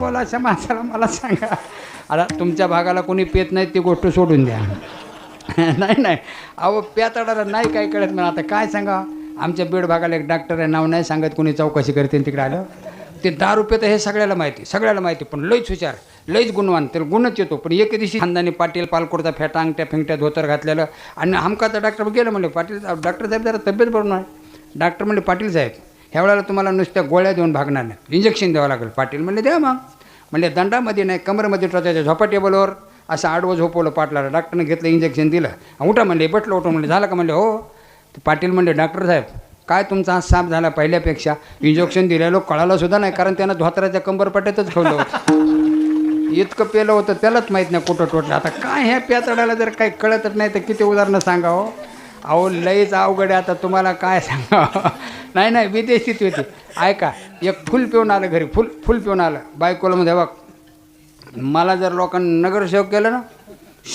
बोला माणसाला मला सांगा. आता तुमच्या भागाला कोणी पेत नाही ती गोष्ट सोडून द्या. नाही नाही. अहो प्यातडाला नाही काय कळत मला आता काय सांगा? आमच्या बीड भागाला एक डॉक्टर आहे नाव नाही सांगत कोणी चौकशी करते आणि तिकडे आलं. ते दारू पेतं तर हे सगळ्याला माहिती सगळ्याला माहिती पण लईच हुशार लईच गुणवान तर गुणच येतो. पण एक दिवशी खानदानी पाटील पालकोडचा फेटा अंगठ्या फिंगट्या धोतर घातलेलं आणि हमकाचा डॉक्टर गेलं म्हणले पाटील डॉक्टर साहेब जरा तब्येत बरोबर नाही. डॉक्टर म्हणले पाटील साहेब ह्या वेळेला तुम्हाला नुसत्या गोळ्या देऊन भागणार नाही. इंजेक्शन द्यावं लागेल. पाटील म्हणले द्या मग. म्हणले दंडामध्ये नाही कमरेमध्ये टोचायच्या झोपा टेबलवर असं आडवं झोपवलं पाटलाला. डॉक्टरनं घेतलं इंजेक्शन दिलं. उठा म्हणले बटलं उठं. म्हणले झालं का? म्हणले हो. पाटील म्हणले डॉक्टर साहेब काय तुमचा हा साप झाला पहिल्यापेक्षा? इंजेक्शन दिलेलं कळालं सुद्धा नाही कारण त्यानं धोत्राच्या कंबरपट्यातच ठेवलं होतं. इतकं पेलं होतं त्यालाच माहीत नाही कुठं टोटलं आता काय ह्या प्यातडाला जर काही कळतच नाही तर किती उदाहरणं सांगावं? अहो लईच अवघड आहे आता तुम्हाला काय सांगा नाही नाही विदेशीत होती ऐका एक फुल पिऊन आलं घरी फुल फुल पिऊन आलं. बायकोला मध्ये बघ मला जर लोकांना नगरसेवक केलं ना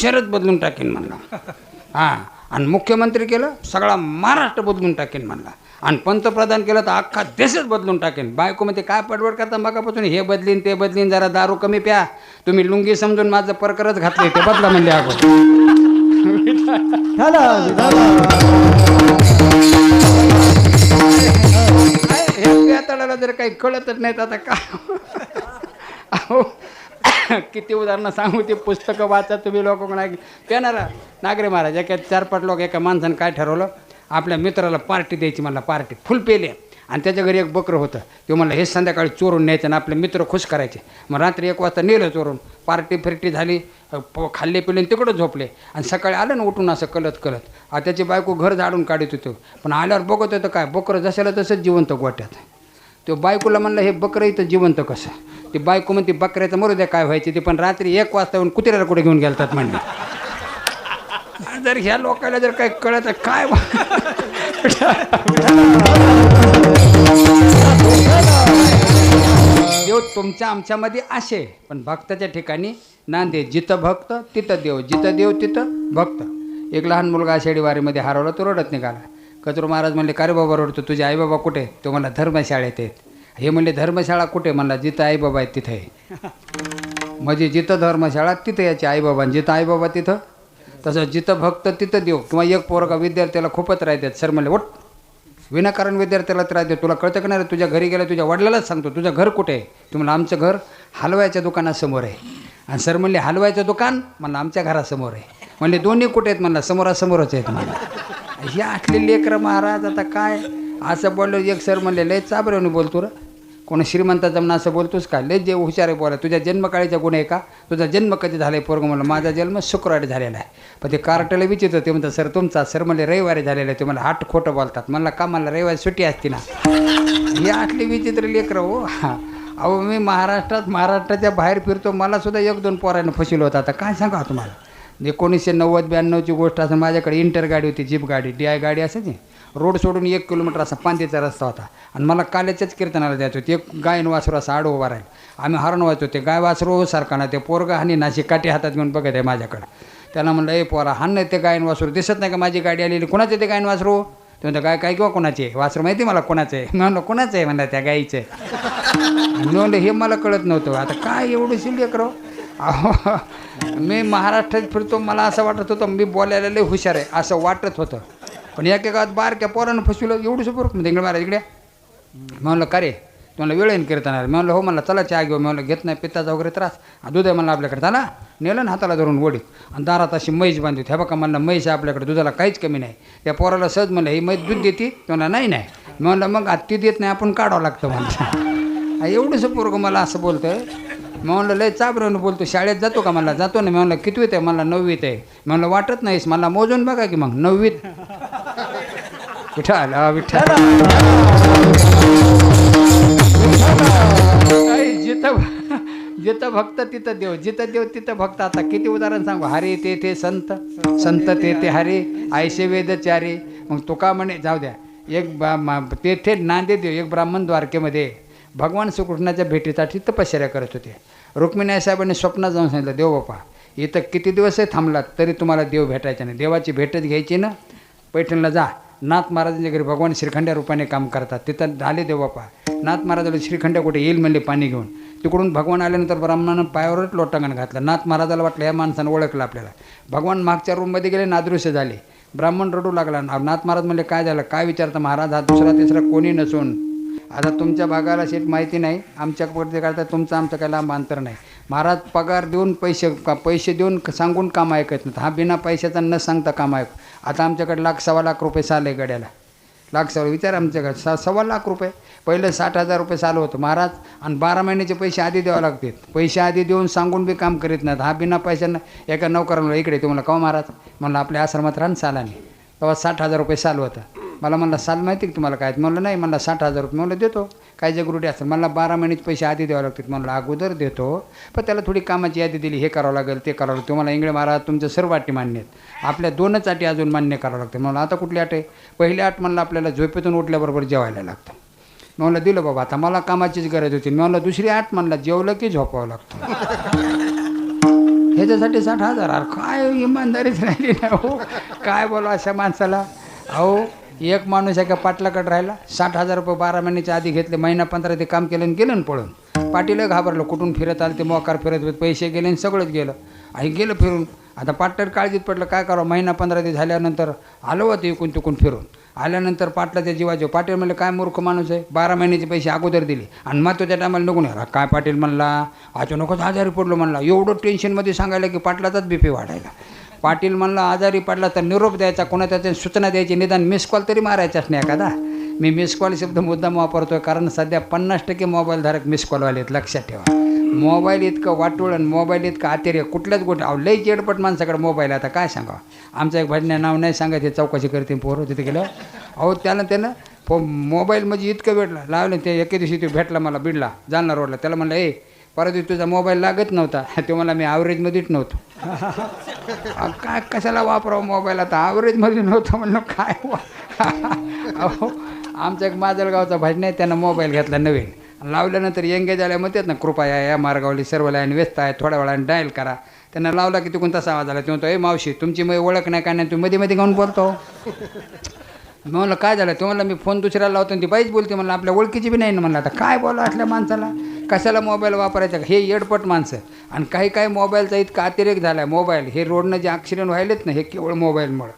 शरद बदलून टाकेन म्हणला. हां आणि मुख्यमंत्री केलं सगळा महाराष्ट्र बदलून टाकेन म्हणला. आणि पंतप्रधान केलं तर अख्खा देशच बदलून टाकेन. बायकोमध्ये काय पडवड करता मगापासून? हे बदलीन ते बदलीन जरा दारू कमी प्या. तुम्ही लुंगी समजून माझं परकरच घातले ते बदला म्हणले अगोदर. जर काही कळतच नाहीत आता का? किती उदाहरणं सांगू ते पुस्तकं वाचा तुम्ही लोक कोणा पेणारा नागरे महाराज एका चार पाच लोक एका माणसानं काय ठरवलं? आपल्या मित्राला पार्टी द्यायची मला पार्टी. फुल पेले. आणि त्याच्या घरी एक बकरं होतं. ते म्हणलं हे संध्याकाळी चोरून न्यायचं आणि आपले मित्र खुश करायचे. मग रात्री एक वाजता नेलं चोरून. पार्टी फिरटी झाली खाल्ले पिले आणि तिकडं झोपले. आणि सकाळी आलं ना उठून असं कलत कलत. आ त्याची बायको घर झाडून काढत होतो. पण आल्यावर बघत होतं काय बकरं जशाला तसंच जिवंत गोट्यात. तो बायकोला म्हणलं हे बकरं इथं जिवंत कसं? ती बायको म्हणते बकऱ्याचं मरू द्या काय व्हायचे? ते पण रात्री एक वाजता येऊन कुत्र्याला कुठे घेऊन गेलतात म्हणले. जर ह्या लोकांना जर काही कळत काय देव तुमच्या आमच्यामध्ये असे पण भक्ताच्या ठिकाणी नांदे. जिथं भक्त तिथं देव. जिथं देव तिथं भक्त. एक लहान मुलगा आषाढी वारीमध्ये हरवला तो रडत निघाला. कचरू महाराज म्हणले का रे बाबा रडतो? तुझे आईबाबा कुठे? आहेत?" तो म्हणला धर्मशाळेत आहेत. हे म्हणले धर्मशाळा कुठे? म्हणला जिथं आईबाबा आहेत तिथं आहे. म्हणजे जिथं धर्मशाळा तिथं याची आईबाबा जिथं आईबाबा तिथं तसं जिथं भक्त तिथं देव. किंवा एक पोरगा विद्यार्थ्याला खूपच राहतात सर म्हणले ओट विनाकारण विद्यार्थ्याला त्रास देतो. तुला कळतं का नाही तुझ्या घरी गेलं तुझ्या वडिलालाच सांगतो. तुझं घर कुठे? आहे तुम्हाला आमचं घर हलवायच्या दुकानासमोर आहे. आणि सर म्हणले हलवायचं दुकान? म्हणलं आमच्या घरासमोर आहे. म्हणले दोन्ही कुठे आहेत? म्हणलं समोरासमोरच आहेत. म्हणलं. हे असले लेकरं महाराज आता काय? असं बोललो. एक सर म्हणले लय चाबऱ्याने बोलतो रं. कोणी श्रीमंत जमना असं बोलतोस का? लय जे हुशार आहे बोला तुझ्या जन्मकाळीचा गुण आहे का? तुझा जन्म कधी झाला आहे पोरग म्हणलं माझा जन्म शुक्रवारी झालेला आहे. पण ते कार्टला विचारतं ते म्हणतात सर तुमचा सर म्हणले रविवारी झालेला आहे. ते मला हाट खोटं बोलतात. म्हणलं का मला रविवारी सुट्टी असते ना? हे आठली विचित्र लेकरं हो. अहो मी महाराष्ट्रात महाराष्ट्राच्या बाहेर फिरतो मला सुद्धा एक दोन पोरांना फसिल होता. आता काय सांगा तुम्हाला? एकोणीसशे नव्वद ब्याण्णवची गोष्ट असं माझ्याकडे इंटर गाडी होती जीप गाडी डी आय गाडी असायची. रोड सोडून एक किलोमीटर असा पांदीचा रस्ता होता. आणि मला काल्याच्याच कीर्तनाला जायचं होतं. एक गायन वासरू असा आडो उभा राहील. आम्ही हरण वाचतो ते गाय वासरू सारखा ना ते पोरगा हानी नाशी काठी हातात घेऊन बघत आहे माझ्याकडं. त्याला म्हणलं ए पोरा हाण नाही ते गायन वासरू. दिसत नाही का माझी गाडी आलेली? कोणाचे ते गायन वासरू? ते म्हणतं गाय काय किंवा कोणाचे वासरू माहिती मला कोणाचं आहे? मी म्हणलं कोणाचं आहे? म्हणलं त्या गायीचं आहे. म्हणलं हे मला कळत नव्हतं. आता काय एवढं शिल्लक करो अहो मी महाराष्ट्रात फिरतो. मला असं वाटत होतं मी बोलायला लय हुशार आहे. असं वाटत होतं. पण एका गावात बारक्या पोरानं फसवलं एवढं बरं म्हणजे महाराज इकडे. म्हणलं का रे? तुम्हाला वेळ येईन कीर्तनाला. मी म्हणलं हो मला चला चहा घेऊ. म्हणलं घेत नाही पित्ताचा वगैरे त्रास. हा दूध आहे म्हणलं आपल्याकडे. चला. नेलं ना हाताला धरून वडीत आणि दारात अशी म्हैस बांधली ह्या बघा म्हणलं म्हैस आहे आपल्याकडे दुधाला काहीच कमी नाही. त्या पोराला सहज म्हणलं ही म्हैस दूध देते? म्हणलं नाही नाही. म्हणलं मग आता ती देत नाही आपण काढावं लागतं म्हणलं. एवढंसं पोरगं मला असं बोलतं मी म्हणलं लय चाबऱ्यानं बोलतो शाळेत जातो का? मला जातो ना. मी म्हणलं कितवीत आहे? मला नववीत आहे. म्हणलं वाटत नाहीस मला मोजून बघा की मग नववीत. विठ्ठल हा, विठ्ठल. जिथं जिथं भक्त तिथं देव. जिथं देव तिथं भक्त. आता किती उदाहरण सांगू? हरे ते ते संत. संत ते ते हरे. आयशे वेदचारे मग तुका म्हणे जाऊ द्या. एक बा मा- तेथे नांदे देव एक ब्राह्मण द्वारकेमध्ये. भगवान श्रीकृष्णाच्या भेटीसाठी तपश्चर्या करत होते. रुक्मिणी साहेबांनी स्वप्नात जाऊन सांगितलं देव बापा इथं किती दिवसही थांबलात तरी तुम्हाला देव भेटायचा नाही. देवाची भेटच घ्यायची ना? पैठणला जा. नाथ महाराजांच्या घरी भगवान श्रीखंड्या रूपाने काम करतात. तिथं आले देव बापा. नाथ महाराजाला श्रीखंड्या कुठे येईल म्हणले पाणी घेऊन. तिकडून भगवान आल्यानंतर ब्राह्मणानं पायावरच लोटांगण घातलं. नाथ महाराजाला वाटलं या माणसानं ओळखलं आपल्याला. भगवान मागच्या रूममध्ये गेले नादृश्य झाले. ब्राह्मण रडू लागला. नाथ महाराज म्हणले काय झालं? काय विचारतं? महाराज हा दुसरा तिसरा कोणी नसून आता तुमच्या भागाला शेत माहिती नाही आमच्या पडते करता तुमचं आमचं काही लांब अंतर नाही. महाराज पगार देऊन पैसे का पैसे देऊन सांगून काम ऐकत नाहीत. हा बिना पैशाचा न सांगता काम ऐक. आता आमच्याकडे लाख सव्वा लाख रुपये साल आहे गड्याला. लाख सव्वा विचार आमच्याकडे. सा सव्वा लाख रुपये. पहिलं साठ हजार रुपये चालू होतं महाराज. आणि बारा महिन्याचे पैसे आधी द्यावे लागतात पैसे आधी देऊन सांगून बी काम करीत नाहीत. हा बिना पैशानं एका नौकराला इकडे तुम्हाला का महाराज? म्हणलं आपल्या आश्रमात राहून सालाने. तेव्हा साठ हजार रुपये चालू होतं. मला म्हणलं साल माहिती की तुम्हाला काय? म्हणलं नाही. म्हणलं साठ हजार रुपये. म्हणलं देतो. काय जगरुटी असतात मला बारा महिन्याचे पैसे आधी द्यावे लागतात म्हणलं अगोदर देतो. पण त्याला थोडी कामाची यादी दिली हे करावं लागेल ते करावं लागेल. तुम्हाला इंगळे महाराज तुमच्या सर्व अटी मान्य आहेत. आपल्या दोनच अटी अजून मान्य करावं लागते म्हणलं आता कुठली अट आहे? पहिली आठ म्हणलं आपल्याला झोपेतून उठल्याबरोबर जेवायला लागतं. म्हणलं दिलं बाबा आता मला कामाचीच गरज होती. म्हणलं दुसरी आठ म्हणलं जेवलं की झोपावं लागतं. ह्याच्यासाठी साठ हजार? अरे काय इमानदारीच राहिली नाही हो? काय बोला अशा माणसाला? अहो एक माणूस एका पाटलाकडे राहिला साठ हजार रुपये बारा महिन्याच्या आधी घेतले महिना पंधरा ते काम केलं आणि गेलं पळून. पाटील घाबरलं कुठून फिरत आलं ते मोकार फिरत पैसे गेले आणि सगळंच गेलं. आणि गेलं फिरून. आता पाटलात काळजीत पडलं काय करावं? महिना पंधरा ते झाल्यानंतर आलो होतं इकून तिकून फिरून. आल्यानंतर पाटला त्या जीवाचे पाटील म्हणलं काय मूर्ख माणूस आहे? बारा महिन्याचे पैसे अगोदर दिले आणि मग तो त्या टायमाला निघून नाही काय पाटील म्हणला? अचानकच आजारी पडलो म्हणला. एवढं टेन्शनमध्ये सांगायला की पाटलाचाच बी पी वाढायला. पाटील म्हणला आजारी पडला तर निरोप द्यायचा कोणा त्याच्या सूचना द्यायची निदान मिस कॉल तरी मारायचाच नाही एखादा. मी मिस कॉल शब्द मुद्दाम वापरतोय कारण सध्या पन्नास टक्के मोबाईलधारक मिस कॉलवाले आहेत लक्षात ठेवा. मोबाईल इतकं वाटूळ आणि मोबाईल इतकं आतेर्य कुठल्याच गोष्टी अहो लई चेडपट माणसाकडे मोबाईल आहे, आता काय सांगा आमचं एक भजन्या नाव नाही सांगा ते चौकशी करते पोरं तिथे गेलं अहो त्यानं त्यानं फो मोबाईल म्हणजे इतकं भेटलं लावलं ते एके दिवशी तो भेटला मला बिडला जालना रोडला त्याला म्हणलं ए परत तुझा मोबाईल लागत नव्हता. ते मला मी ॲव्हरेजमध्येच नव्हतो. काय कशाला वापरावं मोबाईल आता? ॲव्हरेजमध्ये नव्हतं म्हणलं काय अहो आमचा एक माजलगावचा भजन आहे त्यानं मोबाईल घेतला नवीन. लावल्यानंतर एंगेज आल्या म्हणतात ना कृपा या मार्गावली सर्व लाईन व्यस्त आहे थोड्या वेळाने डायल करा. त्यांना लावला की तिकून तसा आवाज आला. ते म्हणतो ए मावशी तुमची मग ओळख नाही काय नाही तुम्ही मध्ये मध्ये गाऊन बोलतो. मी म्हणलं काय झालं? तुम्हाला मी फोन दुसऱ्याला लावतो ती बाईच बोलते. म्हणलं आपल्या ओळखीची बी नाही ना. म्हणलं आता काय बोला असल्या माणसाला? कशाला मोबाईल वापरायचा? हे येडपट माणसं. आणि काही काही मोबाईलचा इतका अतिरेक झाला आहे मोबाईल. हे रोडनं जे ॲक्सिडेंट व्हायलेत ना हे केवळ मोबाईलमुळं.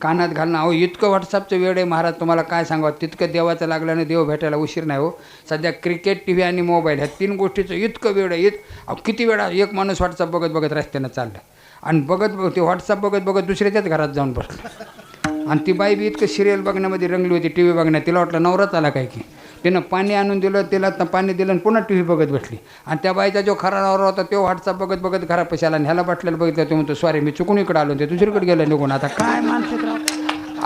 कानात घालणं. अहो इतकं व्हॉट्सअपचं वेळ आहे महाराज तुम्हाला काय सांगावं? तितकं देवाचं लागल्यानं देव भेटायला उशीर नाही हो. सध्या क्रिकेट टी व्ही आणि मोबाईल ह्या तीन गोष्टीचं इतकं वेळ आहे इत अहो किती वेळा एक माणूस व्हॉट्सअप बघत बघत रस्त्यानं चाललं आणि बघत बघ ते व्हॉट्सअप बघत बघत दुसऱ्याच्याच घरात जाऊन बसलं. आणि ती बाई बी इतकं सिरियल बघण्यामध्ये रंगली होती टी व्ही बघण्यात. तिला वाटलं नवराच आला काय की? तिनं पाणी आणून दिलं तिला पाणी दिलं आणि पुन्हा टी व्ही बघत बसली. आणि त्या बाईचा जो खरा नवरा होता तो व्हॉट्सअप बघत बघत घरापाशी आला आणि ह्याला बाटल्याला बघितलं तो म्हणतो सॉरी मी चुकून इकडे आलो ते दुसरीकडे गेलं निघून. आता काय माणसं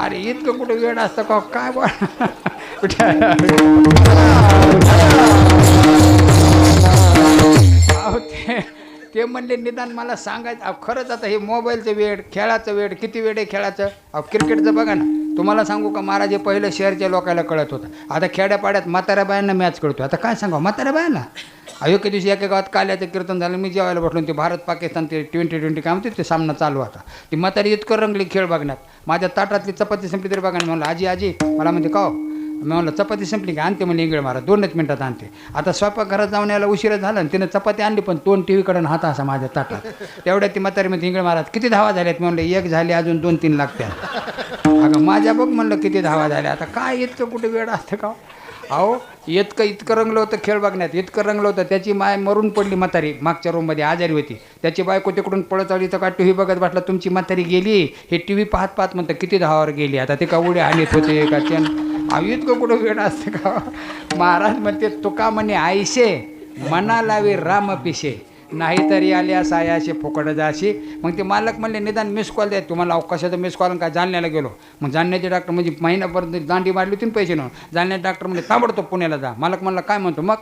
अरे इतकं कुठं वेळ असतं का? काय ते ते म्हणले निदान मला सांगायचं. खरंच आता हे मोबाईलचं वेळ खेळाचं वेळ किती वेळ आहे खेळाचं? अहो क्रिकेटचं बघा ना. तुम्हाला सांगू का महाराज हे पहिलं शहरच्या लोकांना कळत होतं. आता खेड्यापाड्यात म्हाताऱ्या बायांना मॅच कळतो. आता काय सांगा म्हाताऱ्या बायांना अहो एके दिवशी एका गावात काल्याचं कीर्तन झालं मी जेवायला बसलो ते भारत पाकिस्तान ते ट्वेंटी ट्वेंटी काय म्हणते ते सामना चालू होता. ती म्हातारी इतकं रंगली खेळ बघण्यात. माझ्या ताटातली चपाती संपली तरी बघा म्हणलं आजी आजी. मला म्हणते का हो? मी म्हणलं चपाती संपली की आणते म्हणजे इंगळ मारा दोनच मिनटात आणते. आता स्वयंपाकघरात जाऊन यायला उशिरा झाला आणि तिनं चपाती आणली पण दोन टी व्हीकडून हात असा माझ्या ताटात. तेवढ्या ती म्हातारी मध्ये इंगळ महाराज किती धावा झाल्यात? मी म्हणलं एक झाली अजून दोन तीन लागत्या अगं माझ्या बघ म्हणलं किती धावा झाल्या. आता काय इतकं कुठे वेळ असतं का? अहो इतकं इतकं रंगलं होतं खेळ बघण्यात. इतकं रंगलं होतं. त्याची माय मरून पडली म्हातारी. मागच्या रूममध्ये आजारी होती. त्याची बायको तिकडून पळत आली तर का टी व्ही बघत वाटलं तुमची म्हातारी गेली. हे टी व्ही पाहत पाहत म्हणतं किती धावावर गेली? आता ते का उड्या हानीत होते का? ते अहो इतकं कुठं वेळ असतं का? महाराज म्हणते तुका म्हणे आयशे मना लावी राम पिशे नाहीतरी आल्या सायाशी फुकट जाशी मग ते मालक म्हणले निदान मिस कॉल द्या. तुम्हाला अवकाशाचा मिस कॉल काय जालन्याला गेलो. मग जालन्याचे डॉक्टर म्हणजे महिनापर्यंत दांडी मारली होती पैसे नव्हतं जालन्याचे डॉक्टर म्हणजे ताबडतोब पुण्याला जा. मालक म्हणला काय म्हणतो मग?